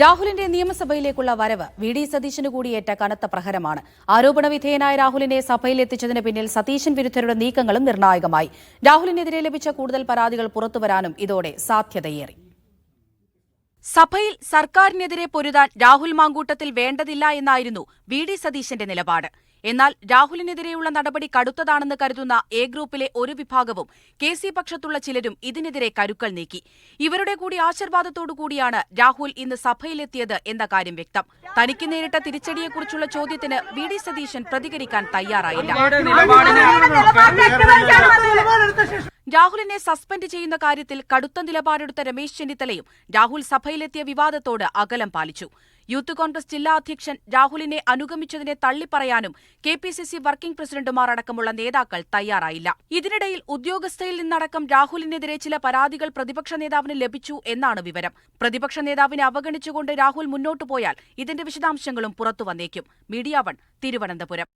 രാഹുലിന്റെ നിയമസഭയിലേക്കുള്ള വരവ് V D സതീശന് കൂടിയേറ്റ കനത്ത പ്രഹരമാണ്. ആരോപണ വിധേയനായ രാഹുലിനെ സഭയിലെത്തിച്ചതിന് പിന്നിൽ സതീശൻ വിരുദ്ധരുടെ നീക്കങ്ങളും നിർണായകമായി. രാഹുലിനെതിരെ ലഭിച്ച കൂടുതൽ പരാതികൾ പുറത്തുവരാനും ഇതോടെ സാധ്യതയേറി. സഭയിൽ സർക്കാരിനെതിരെ പൊരുതാൻ രാഹുൽ മാങ്കൂട്ടത്തിൽ വേണ്ടതില്ല എന്നായിരുന്നു വി ഡി സതീശന്റെ നിലപാട്. എന്നാൽ രാഹുലിനെതിരെയുള്ള നടപടി കടുത്തതാണെന്ന് കരുതുന്ന എ ഗ്രൂപ്പിലെ ഒരു വിഭാഗവും കെ സി പക്ഷത്തുള്ള ചിലരും ഇതിനെതിരെ കരുക്കൾ നീക്കി. ഇവരുടെ കൂടി ആശീർവാദത്തോടുകൂടിയാണ് രാഹുൽ ഇന്ന് സഭയിലെത്തിയത് എന്ന കാര്യം വ്യക്തം. തനിക്ക് നേരിട്ട തിരിച്ചടിയെക്കുറിച്ചുള്ള ചോദ്യത്തിന് വി ഡി സതീശൻ പ്രതികരിക്കാൻ തയ്യാറായില്ല. രാഹുലിനെ സസ്പെൻഡ് ചെയ്യുന്ന കാര്യത്തിൽ കടുത്ത നിലപാടെടുത്ത രമേശ് ചെന്നിത്തലയും രാഹുൽ സഭയിലെത്തിയ വിവാദത്തോട് അകലം പാലിച്ചു. യൂത്ത് കോൺഗ്രസ് ജില്ലാ അധ്യക്ഷൻ രാഹുലിനെ അനുഗമിച്ചതിനെ തള്ളിപ്പറയാനും K P C C working പ്രസിഡന്റുമാർ അടക്കമുള്ള നേതാക്കൾ തയ്യാറായില്ല. ഇതിനിടയിൽ ഉദ്യോഗസ്ഥയിൽ നിന്നടക്കം രാഹുലിനെതിരെ ചില പരാതികൾ പ്രതിപക്ഷ നേതാവിന് ലഭിച്ചു എന്നാണ് വിവരം. പ്രതിപക്ഷ നേതാവിനെ അവഗണിച്ചുകൊണ്ട് രാഹുൽ മുന്നോട്ടു പോയാൽ ഇതിന്റെ വിശദാംശങ്ങളും പുറത്തുവന്നേക്കും മീഡിയ വൺ തിരുവനന്തപുരം.